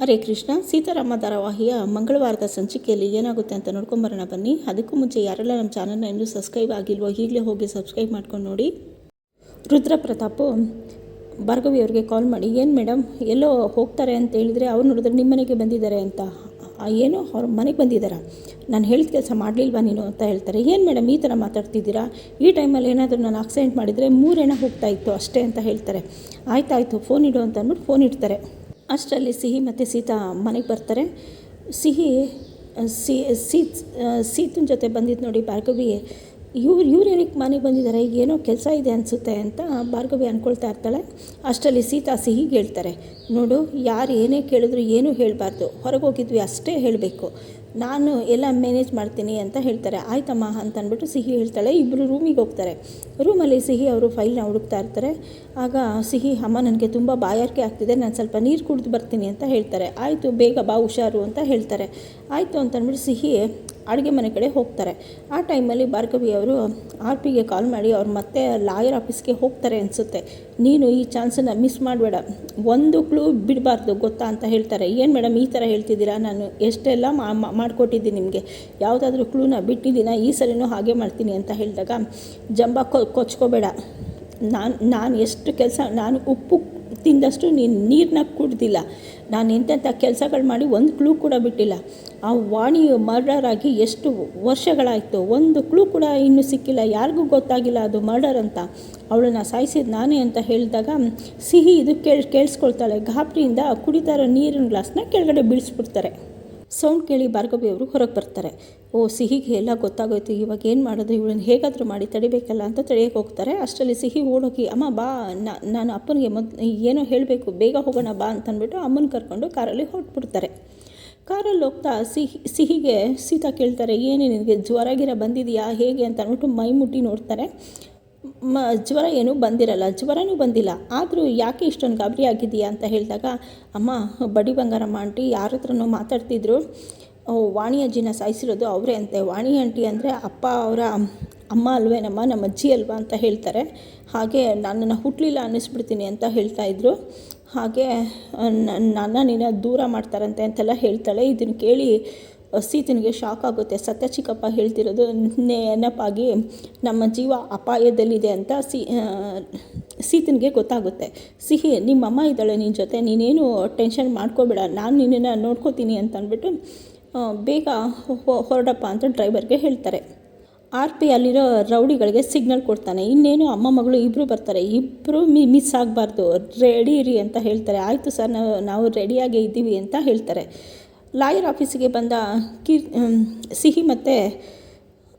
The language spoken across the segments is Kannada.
ಹರೇ ಕೃಷ್ಣ, ಸೀತಾರಾಮ ಧಾರಾವಾಹಿಯ ಮಂಗಳವಾರದ ಸಂಚಿಕೆಯಲ್ಲಿ ಏನಾಗುತ್ತೆ ಅಂತ ನೋಡ್ಕೊಂಬರೋಣ ಬನ್ನಿ. ಅದಕ್ಕೂ ಮುಂಚೆ ಯಾರೆಲ್ಲ ನಮ್ಮ ಚಾನಲ್ನ ಇನ್ನೂ ಸಬ್ಸ್ಕ್ರೈಬ್ ಆಗಿಲ್ವೋ ಈಗಲೇ ಹೋಗಿ ಸಬ್ಸ್ಕ್ರೈಬ್ ಮಾಡ್ಕೊಂಡು ನೋಡಿ. ರುದ್ರ ಪ್ರತಾಪು, ಭಾರ್ಗವಿ ಅವ್ರಿಗೆ ಕಾಲ್ ಮಾಡಿ, ಏನು ಮೇಡಮ್ ಎಲ್ಲೋ ಹೋಗ್ತಾರೆ ಅಂತ ಹೇಳಿದರೆ ಅವ್ರು ನೋಡಿದ್ರೆ ನಿಮ್ಮ ಮನೆಗೆ ಬಂದಿದ್ದಾರೆ ಅಂತ. ಏನೋ ಅವ್ರ ಮನೆಗೆ ಬಂದಿದ್ದಾರಾ? ನಾನು ಹೇಳಿದ ಕೆಲಸ ಮಾಡಲಿಲ್ವಾ ನೀನು? ಅಂತ ಹೇಳ್ತಾರೆ. ಏನು ಮೇಡಮ್ ಈ ಥರ ಮಾತಾಡ್ತಿದ್ದೀರಾ? ಈ ಟೈಮಲ್ಲಿ ಏನಾದರೂ ನಾನು ಆಕ್ಸಿಡೆಂಟ್ ಮಾಡಿದರೆ ಮೂರೆಣ ಹೋಗ್ತಾ ಇತ್ತು ಅಷ್ಟೇ ಅಂತ ಹೇಳ್ತಾರೆ. ಆಯ್ತಾಯ್ತು, ಫೋನ್ ಇಡು ಅಂತ ಅಂದ್ಬಿಟ್ಟು ಫೋನ್ ಇಡ್ತಾರೆ. ಅಷ್ಟರಲ್ಲಿ ಸಿಹಿ ಮತ್ತು ಸೀತಾ ಮನೆಗೆ ಬರ್ತಾರೆ. ಸಿಹಿ ಸಿ ಸೀತ್ ಸೀತನ ಜೊತೆ ಬಂದಿದ್ದು ನೋಡಿ ಭಾರ್ಗವಿ, ಇವ್ರು ಇವ್ರು ಏನಕ್ಕೆ ಮನೆಗೆ ಬಂದಿದ್ದಾರೆ ಈಗ ಏನೋ ಕೆಲಸ ಇದೆ ಅನಿಸುತ್ತೆ ಅಂತ ಭಾರ್ಗವಿ ಅಂದ್ಕೊಳ್ತಾ ಇರ್ತಾಳೆ. ಅಷ್ಟರಲ್ಲಿ ಸೀತಾ ಸಿಹಿ ಹೇಳ್ತಾರೆ ನೋಡು, ಯಾರು ಏನೇ ಕೇಳಿದ್ರು ಏನೂ ಹೇಳಬಾರ್ದು. ಹೊರಗೆ ಹೋಗಿದ್ವಿ ಅಷ್ಟೇ ಹೇಳಬೇಕು. ನಾನು ಎಲ್ಲ ಮ್ಯಾನೇಜ್ ಮಾಡ್ತೀನಿ ಅಂತ ಹೇಳ್ತಾರೆ. ಆಯ್ತಮ್ಮ ಅಂತ ಅಂದ್ಬಿಟ್ಟು ಸಿಹಿ ಹೇಳ್ತಾಳೆ. ಇಬ್ಬರು ರೂಮಿಗೆ ಹೋಗ್ತಾರೆ. ರೂಮಲ್ಲಿ ಸಿಹಿ ಅವರು ಫೈಲ್ನ ಹುಡುಕ್ತಾ ಇರ್ತಾರೆ. ಆಗ ಸಿಹಿ, ಅಮ್ಮ, ನನಗೆ ತುಂಬ ಬಾಯಾರಿಕೆ ಆಗ್ತಿದೆ. ನಾನು ಸ್ವಲ್ಪ ನೀರು ಕುಡಿದು ಬರ್ತೀನಿ ಅಂತ ಹೇಳ್ತಾರೆ. ಆಯಿತು, ಬೇಗ ಬಾ, ಹುಷಾರು ಅಂತ ಹೇಳ್ತಾರೆ. ಆಯಿತು ಅಂತಂದ್ಬಿಟ್ಟು ಸಿಹಿ ಅಡುಗೆ ಮನೆ ಕಡೆ ಹೋಗ್ತಾರೆ. ಆ ಟೈಮಲ್ಲಿ ಭಾರ್ಗವಿ ಅವರು ಆರ್ ಪಿಗೆ ಕಾಲ್ ಮಾಡಿ ಅವ್ರು ಮತ್ತೆ ಲಾಯರ್ ಆಫೀಸ್ಗೆ ಹೋಗ್ತಾರೆ ಅನಿಸುತ್ತೆ. ನೀನು ಈ ಚಾನ್ಸನ್ನು ಮಿಸ್ ಮಾಡಬೇಡ. ಒಂದು ಕ್ಲೂ ಬಿಡಬಾರ್ದು ಗೊತ್ತಾ ಅಂತ ಹೇಳ್ತಾರೆ. ಏನು ಮೇಡಮ್ ಈ ಥರ ಹೇಳ್ತಿದ್ದೀರಾ? ನಾನು ಎಷ್ಟೆಲ್ಲ ಮಾಡಿಕೊಟ್ಟಿದ್ದೀನಿ ನಿಮಗೆ. ಯಾವುದಾದ್ರೂ ಕ್ಲೂನ ಬಿಟ್ಟಿದ್ದೀನ? ಈ ಸರಿನೂ ಹಾಗೆ ಮಾಡ್ತೀನಿ ಅಂತ ಹೇಳಿದಾಗ, ಜಂಬ ಕೊಚ್ಕೋಬೇಡ. ನಾನು ನಾನು ಎಷ್ಟು ಕೆಲಸ, ನಾನು ಉಪ್ಪು ತಿಂದಷ್ಟು ನೀನು ನೀರನ್ನ ಕುಡ್ದಿಲ್ಲ. ನಾನು ಎಂತೆಂಥ ಕೆಲಸಗಳು ಮಾಡಿ ಒಂದು ಕ್ಲೂ ಕೂಡ ಬಿಟ್ಟಿಲ್ಲ. ಆ ವಾಣಿ ಮರ್ಡರ್ ಆಗಿ ಎಷ್ಟು ವರ್ಷಗಳಾಯಿತು, ಒಂದು ಕ್ಲೂ ಕೂಡ ಇನ್ನೂ ಸಿಕ್ಕಿಲ್ಲ. ಯಾರಿಗೂ ಗೊತ್ತಾಗಿಲ್ಲ ಅದು ಮರ್ಡರ್ ಅಂತ. ಅವಳನ್ನು ಸಾಯಿಸಿದ ನಾನೇ ಅಂತ ಹೇಳಿದಾಗ, ಸಿಹಿ ಇದು ಕೇಳಿ, ಕೇಳಿಸ್ಕೊಳ್ತಾಳೆ. ಗಾಬರಿಯಿಂದ ಕುಡಿತಾರೋ ನೀರಿನ ಗ್ಲಾಸ್ನ ಕೆಳಗಡೆ ಬೀಳಿಸ್ಬಿಡ್ತಾರೆ. ಸೌಂಡ್ ಕೇಳಿ ಭಾರ್ಗವಿ ಅವರು ಹೊರಗೆ ಬರ್ತಾರೆ. ಓ, ಸಿಹಿಗೆ ಎಲ್ಲ ಗೊತ್ತಾಗೋಯ್ತು, ಇವಾಗ ಏನು ಮಾಡೋದು? ಇವಳನ್ನ ಹೇಗಾದರೂ ಮಾಡಿ ತಡಿಬೇಕಲ್ಲ ಅಂತ ತಡೆಯೋಕೆ ಹೋಗ್ತಾರೆ. ಅಷ್ಟರಲ್ಲಿ ಸಿಹಿ ಓಡೋಗಿ, ಅಮ್ಮ, ಬಾ ನಾನು ಅಪ್ಪನಿಗೆ ಮೊದ್, ಏನೋ ಹೇಳಬೇಕು, ಬೇಗ ಹೋಗೋಣ ಬಾ ಅಂತಂದ್ಬಿಟ್ಟು ಅಮ್ಮನ ಕರ್ಕೊಂಡು ಕಾರಲ್ಲಿ ಹೊರಟ್ಬಿಡ್ತಾರೆ. ಕಾರಲ್ಲಿ ಹೋಗ್ತಾ ಸಿಹಿ, ಸಿಹಿಗೆ ಸೀತಾ ಕೇಳ್ತಾರೆ, ಏನೇ ನಿನಗೆ ಜ್ವರ ಗಿರ ಬಂದಿದೆಯಾ? ಹೇಗೆ? ಅಂತ ಅಂದ್ಬಿಟ್ಟು ಮೈ ಮುಟ್ಟಿ ನೋಡ್ತಾರೆ. ಮ, ಜ್ವರ ಏನೂ ಬಂದಿರಲ್ಲ, ಜ್ವರನೂ ಬಂದಿಲ್ಲ. ಆದರೂ ಯಾಕೆ ಇಷ್ಟೊಂದು ಗಾಬರಿ ಆಗಿದೆಯಾ ಅಂತ ಹೇಳಿದಾಗ, ಅಮ್ಮ, ಬಡಿ ಬಂಗಾರಮ್ಮ ಆಂಟಿ ಯಾರ ಹತ್ರನೂ ಮಾತಾಡ್ತಿದ್ರು. ವಾಣಿ ಅಜ್ಜಿನ ಸಾಯಿಸಿರೋದು ಅವರೇ ಅಂತೆ. ವಾಣಿ ಆಂಟಿ ಅಂದರೆ ಅಪ್ಪ ಅವರ ಅಮ್ಮ ಅಲ್ವೇನಮ್ಮ, ನಮ್ಮ ಅಜ್ಜಿ ಅಲ್ವಾ ಅಂತ ಹೇಳ್ತಾರೆ. ಹಾಗೆ ನನ್ನನ್ನು ಹುಟ್ಟಲಿಲ್ಲ ಅನ್ನಿಸ್ಬಿಡ್ತೀನಿ ಅಂತ ಹೇಳ್ತಾ ಇದ್ರು. ಹಾಗೆ ನನ್ನ ನಿನ್ನ ದೂರ ಮಾಡ್ತಾರಂತೆ ಅಂತೆಲ್ಲ ಹೇಳ್ತಾಳೆ. ಇದನ್ನು ಕೇಳಿ ಸೀತನಿಗೆ ಶಾಕ್ ಆಗುತ್ತೆ. ಸತ್ಯ ಚಿಕ್ಕಪ್ಪ ಹೇಳ್ತಿರೋದು ನೆನಪಾಗಿ ನಮ್ಮ ಜೀವ ಅಪಾಯದಲ್ಲಿದೆ ಅಂತ ಸಿ ಸೀತನಿಗೆ ಗೊತ್ತಾಗುತ್ತೆ. ಸಿಹಿ, ನಿಮ್ಮಮ್ಮ ಇದ್ದಾಳೆ ನಿನ್ನ ಜೊತೆ, ನೀನೇನು ಟೆನ್ಷನ್ ಮಾಡ್ಕೋಬೇಡ. ನಾನು ನಿನ್ನನ್ನು ನೋಡ್ಕೋತೀನಿ ಅಂತ ಅಂದ್ಬಿಟ್ಟು ಬೇಗ ಹೊರಡಪ್ಪ ಅಂತ ಡ್ರೈವರ್ಗೆ ಹೇಳ್ತಾರೆ. ಆರ್ ಪಿ ಅಲ್ಲಿರೋ ರೌಡಿಗಳಿಗೆ ಸಿಗ್ನಲ್ ಕೊಡ್ತಾನೆ. ಇನ್ನೇನು ಅಮ್ಮ ಮಗಳು ಇಬ್ಬರು ಬರ್ತಾರೆ. ಇಬ್ಬರು ಮಿ ಮಿಸ್ ಆಗಬಾರ್ದು. ರೆಡಿ ಇರಿ ಅಂತ ಹೇಳ್ತಾರೆ. ಆಯಿತು ಸರ್, ನಾವು ನಾವು ರೆಡಿಯಾಗೇ ಇದ್ದೀವಿ ಅಂತ ಹೇಳ್ತಾರೆ. ಲಾಯರ್ ಆಫೀಸಿಗೆ ಬಂದ ಕೀರ್ ಸಿಹಿ ಮತ್ತು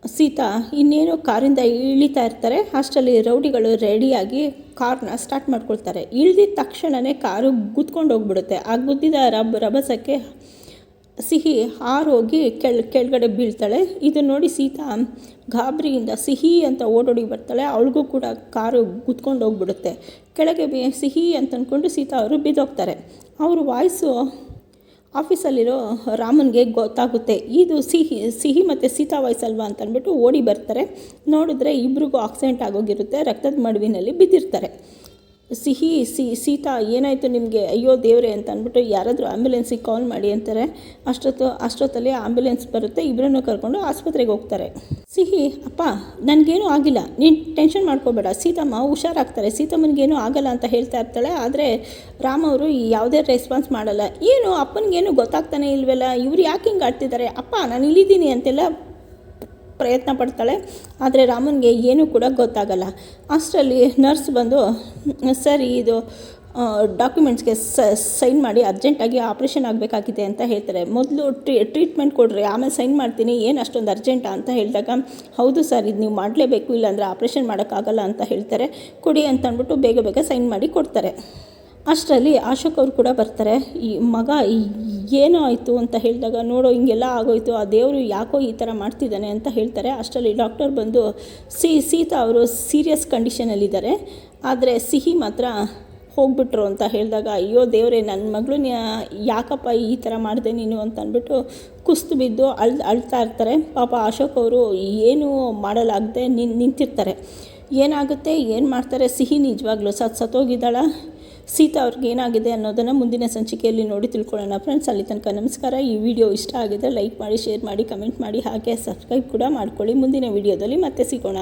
ಸೀತಾ ಇನ್ನೇನು ಕಾರಿಂದ ಇಳಿತಾ ಇರ್ತಾರೆ. ಅಷ್ಟರಲ್ಲಿ ರೌಡಿಗಳು ರೆಡಿಯಾಗಿ ಕಾರ್ನ ಸ್ಟಾರ್ಟ್ ಮಾಡ್ಕೊಳ್ತಾರೆ. ಇಳಿದಿದ್ದ ತಕ್ಷಣವೇ ಕಾರು ಗುದ್ಕೊಂಡು ಹೋಗ್ಬಿಡುತ್ತೆ. ಆ ಗುದ್ದಿದ ರಬ್, ರಭಸಕ್ಕೆ ಸಿಹಿ ಹಾರೋಗಿ ಕೆಳ, ಕೆಳಗಡೆ ಬೀಳ್ತಾಳೆ. ಇದು ನೋಡಿ ಸೀತಾ ಗಾಬರಿಯಿಂದ ಸಿಹಿ ಅಂತ ಓಡೋಡಿ ಬರ್ತಾಳೆ. ಅವಳಿಗೂ ಕೂಡ ಕಾರು ಗುದ್ಕೊಂಡು ಹೋಗ್ಬಿಡುತ್ತೆ. ಕೆಳಗೆ ಸಿಹಿ ಅಂತ ಅಂದ್ಕೊಂಡು ಸೀತಾ ಅವರು ಬಿದ್ದೋಗ್ತಾರೆ. ಅವ್ರ ವಾಯ್ಸು ಆಫೀಸಲ್ಲಿರೋ ರಾಮನಿಗೆ ಗೊತ್ತಾಗುತ್ತೆ, ಇದು ಸಿಹಿ ಸಿಹಿ ಮತ್ತು ಸೀತಾ ವಾಯ್ಸ್ ಅಲ್ವಾ ಅಂತ ಅಂದ್ಬಿಟ್ಟು ಓಡಿ ಬರ್ತಾರೆ. ನೋಡಿದ್ರೆ ಇಬ್ರಿಗೂ ಆಕ್ಸಿಡೆಂಟ್ ಆಗೋಗಿರುತ್ತೆ, ರಕ್ತದ ಮಡುವಿನಲ್ಲಿ ಬಿದ್ದಿರ್ತಾರೆ. ಸಿಹಿ, ಸಿ, ಸೀತಾ, ಏನಾಯಿತು ನಿಮಗೆ? ಅಯ್ಯೋ ದೇವರೇ ಅಂತ ಅಂದ್ಬಿಟ್ಟು ಯಾರಾದರೂ ಆ್ಯಂಬುಲೆನ್ಸಿಗೆ ಕಾಲ್ ಮಾಡಿ ಅಂತಾರೆ. ಅಷ್ಟೊತ್ತು, ಅಷ್ಟೊತ್ತಲ್ಲಿ ಆ್ಯಂಬುಲೆನ್ಸ್ ಬರುತ್ತೆ ಇಬ್ಬರನ್ನು ಕರ್ಕೊಂಡು ಆಸ್ಪತ್ರೆಗೆ ಹೋಗ್ತಾರೆ. ಸಿಹಿ, ಅಪ್ಪ, ನನಗೇನೂ ಆಗಿಲ್ಲ. ನೀನು ಟೆನ್ಷನ್ ಮಾಡ್ಕೋಬೇಡ. ಸೀತಮ್ಮ ಹುಷಾರಾಗ್ತಾರೆ. ಸೀತಮ್ಮನಿಗೇನೂ ಆಗಲ್ಲ ಅಂತ ಹೇಳ್ತಾ ಇರ್ತಾಳೆ. ಆದರೆ ರಾಮ್ ಅವರು ಯಾವುದೇ ರೆಸ್ಪಾನ್ಸ್ ಮಾಡಲ್ಲ. ಏನು, ಅಪ್ಪನಿಗೇನು ಗೊತ್ತಾಗ್ತಾನೆ ಇಲ್ವಲ್ಲ? ಇವ್ರು ಯಾಕೆ ಹಿಂಗೆ ಆಡ್ತಿದ್ದಾರೆ? ಅಪ್ಪ, ನಾನು ಇಲ್ಲಿದ್ದೀನಿ ಅಂತೆಲ್ಲ ಪ್ರಯತ್ನ ಪಡ್ತಾಳೆ, ಆದರೆ ರಾಮನ್ಗೆ ಏನೂ ಕೂಡ ಗೊತ್ತಾಗಲ್ಲ. ಅಷ್ಟರಲ್ಲಿ ನರ್ಸ್ ಬಂದು, ಸರ್, ಇದು ಡಾಕ್ಯುಮೆಂಟ್ಸ್ಗೆ ಸೈನ್ ಮಾಡಿ ಅರ್ಜೆಂಟಾಗಿ ಆಪ್ರೇಷನ್ ಆಗಬೇಕಾಗಿದೆ ಅಂತ ಹೇಳ್ತಾರೆ. ಮೊದಲು ಟ್ರೀ, ಟ್ರೀಟ್ಮೆಂಟ್ ಕೊಡ್ರಿ, ಆಮೇಲೆ ಸೈನ್ ಮಾಡ್ತೀನಿ, ಏನು ಅಷ್ಟೊಂದು ಅರ್ಜೆಂಟಾ ಅಂತ ಹೇಳಿದಾಗ, ಹೌದು ಸರ್, ಇದು ನೀವು ಮಾಡಲೇಬೇಕು, ಇಲ್ಲಾಂದರೆ ಆಪ್ರೇಷನ್ ಮಾಡೋಕ್ಕಾಗಲ್ಲ ಅಂತ ಹೇಳ್ತಾರೆ. ಕೊಡಿ ಅಂತ ಅಂದ್ಬಿಟ್ಟು ಬೇಗ ಬೇಗ ಸೈನ್ ಮಾಡಿ ಕೊಡ್ತಾರೆ. ಅಷ್ಟರಲ್ಲಿ ಅಶೋಕ್ ಅವರು ಕೂಡ ಬರ್ತಾರೆ. ಈ ಮಗ ಏನೋ ಆಯಿತು ಅಂತ ಹೇಳಿದಾಗ, ನೋಡೋ, ಹಿಂಗೆಲ್ಲ ಆಗೋಯ್ತು, ಆ ದೇವರು ಯಾಕೋ ಈ ಥರ ಮಾಡ್ತಿದ್ದಾನೆ ಅಂತ ಹೇಳ್ತಾರೆ. ಅಷ್ಟರಲ್ಲಿ ಡಾಕ್ಟರ್ ಬಂದು, ಸಿ, ಸೀತಾ ಅವರು ಸೀರಿಯಸ್ ಕಂಡೀಷನಲ್ಲಿದ್ದಾರೆ. ಆದರೆ ಸಿಹಿ ಮಾತ್ರ ಹೋಗ್ಬಿಟ್ರು ಅಂತ ಹೇಳಿದಾಗ, ಅಯ್ಯೋ ದೇವರೇ ನನ್ನ ಮಗಳು ಯಾಕಪ್ಪ ಈ ಥರ ಮಾಡಿದೆ ನೀನು ಅಂತ ಅಂದ್ಬಿಟ್ಟು ಕುಸ್ತು ಬಿದ್ದು ಅಳ್, ಅಳ್ತಾ ಇರ್ತಾರೆ. ಪಾಪ ಅಶೋಕ್ ಅವರು ಏನೂ ಮಾಡಲಾಗದೆ ನಿಂತಿರ್ತಾರೆ. ಏನಾಗುತ್ತೆ, ಏನು ಮಾಡ್ತಾರೆ, ಸಿಹಿ ನಿಜವಾಗ್ಲೂ ಸತ್, ಸತ್ತೋಗಿದ್ದಾಳ? ಸೀತಾ ಅವ್ರಿಗೆ ಏನಾಗಿದೆ ಅನ್ನೋದನ್ನು ಮುಂದಿನ ಸಂಚಿಕೆಯಲ್ಲಿ ನೋಡಿ ತಿಳ್ಕೊಳ್ಳೋಣ. ಫ್ರೆಂಡ್ಸ್ ಅಲ್ಲಿ ತನಕ ನಮಸ್ಕಾರ. ಈ ವಿಡಿಯೋ ಇಷ್ಟ ಆಗಿದ್ರೆ ಲೈಕ್ ಮಾಡಿ ಶೇರ್ ಮಾಡಿ ಕಮೆಂಟ್ ಮಾಡಿ, ಹಾಗೆ ಸಬ್ಸ್ಕ್ರೈಬ್ ಕೂಡ ಮಾಡ್ಕೊಳ್ಳಿ. ಮುಂದಿನ ವಿಡಿಯೋದಲ್ಲಿ ಮತ್ತೆ ಸಿಗೋಣ.